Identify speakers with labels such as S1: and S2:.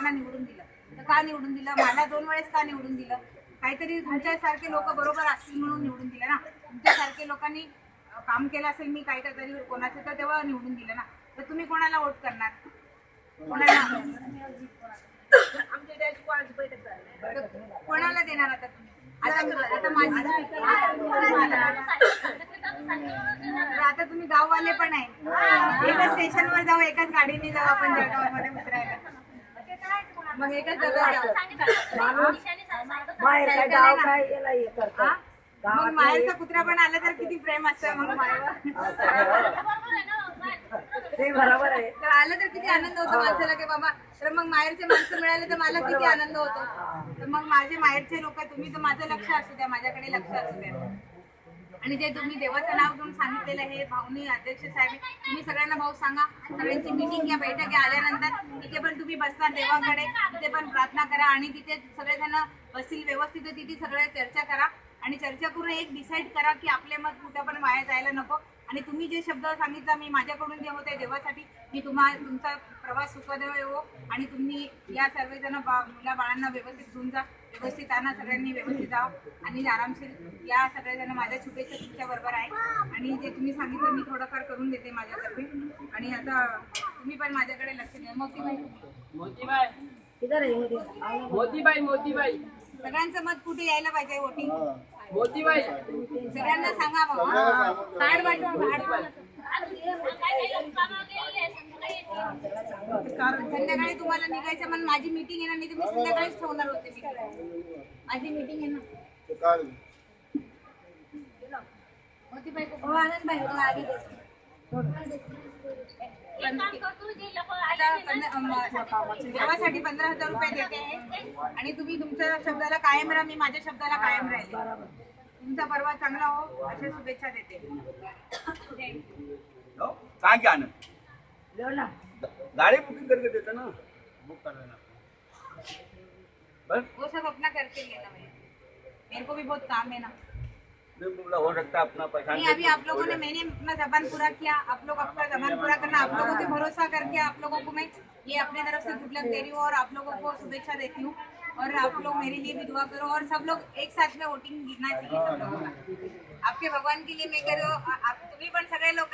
S1: लोकांना निवडून दिलं. तर का निवडून दिलं? मला दोन वेळेस का निवडून दिलं? काहीतरी तुमच्यासारखे लोक बरोबर असतील म्हणून निवडून दिलं ना. तुमच्यासारखे लोकांनी काम केलं असेल मी काही तरी कोणाचं तर तेव्हा निवडून दिलं ना. तर तुम्ही कोणाला वोट करणार? कोणाला? कोणाला देणार आता तुम्ही? आता आता माझी तर आता तुम्ही गाववाले पण आहे. एकाच स्टेशनवर जाऊ एकाच गाडीने जाऊ आपण जळगावमध्ये उतरायला. मग एकाच जगात जाऊ
S2: बाहेर काय? गाव काय? याला हे करतात?
S1: मग माहेरचा कुत्रा पण आला तर किती प्रेम असतं मग मायवर
S2: ते बरोबर आहे.
S1: तर आलं तर किती आनंद होतो माणसाला की बाबा तर मग माहेरचे माणसं मिळाले तर मला किती आनंद होतो. तर मग माझे माहेरचे लोक तुम्ही तर माझं लक्ष असू द्या माझ्याकडे लक्ष असू द्या. आणि जे तुम्ही देवाचं नाव घेऊन सांगितलेलं हे भाऊनी अध्यक्ष साहेब तुम्ही सगळ्यांना भाऊ सांगा. सगळ्यांची मिटिंग घ्या बैठक आल्यानंतर तिथे पण तुम्ही बसता देवाकडे तिथे पण प्रार्थना करा आणि तिथे सगळेजण बसतील व्यवस्थित तिथे सगळ्या चर्चा करा. आणि चर्चा करून एक डिसाईड करा की आपले मत कुठं पण वाया जायला नको. आणि तुम्ही जे शब्द सांगितला मी माझ्याकडून जे होते देवासाठी मी तुम्हा तुमचा प्रवास सुखद हो. आणि तुम्ही या सर्वजण बा मुला बाळांना व्यवस्थित घेऊन जा. व्यवस्थित आणा सगळ्यांनी व्यवस्थित जा आणि आरामशीर या सगळेजण माझ्या शुभेच्छा तुमच्या बरोबर आहे. आणि जे तुम्ही सांगितलं मी थोडंफार करून देते माझ्यातर्फे आणि आता तुम्ही पण माझ्याकडे लक्ष द्या.
S3: मोतीबाई.
S2: आहे.
S3: मोतीबाई मोतीबाई.
S1: सगळ्यांचं मत कुठे यायला पाहिजे वोटिंग? सगळ्यांना सांगा बाबा कार्ड संध्याकाळी तुम्हाला निघायचं म्हणून माझी मीटिंग येणार नाही तर मी संध्याकाळीच ठेवणार होते. माझी मीटिंग आहे ना होती बाई
S2: हो, आनंदबाई, हो,
S1: देवासाठी पंधरा हजार रुपये देते आहे. आणि तुम्ही तुमच्या शब्दाला कायम राहा मी माझ्या शब्दाला कायम राहील. तुमचा परवा चांगला हो अशा शुभेच्छा देते.
S4: कहाँ क्या
S2: लो ना.
S4: गाड़ी बुकिंग करके देता ना? बुक कर देना बस.
S1: वो सब अपना करके लेना भैया मेरे को भी बहुत काम है ना.
S4: नहीं हो सकता है अपना परेशान
S1: नहीं अभी आप लोगों ने मैंने अपना जबान पूरा किया। आप लोग अपना जबान पूरा करना आप लोगों के भरोसा करके आप लोगों को मैं ये अपने तरफ़ से गुड लक दे रही हूँ और आप लोगों को शुभेच्छा देती हूँ। और आप लोग मेरे लिए भी दुआ करो और सब लोग एक साथ में वोटिंग गिरना चाहिए सब लोगों का। आपके भगवान के लिए मैं कर रही हूँ आप तुम्ही पण सगळे लोक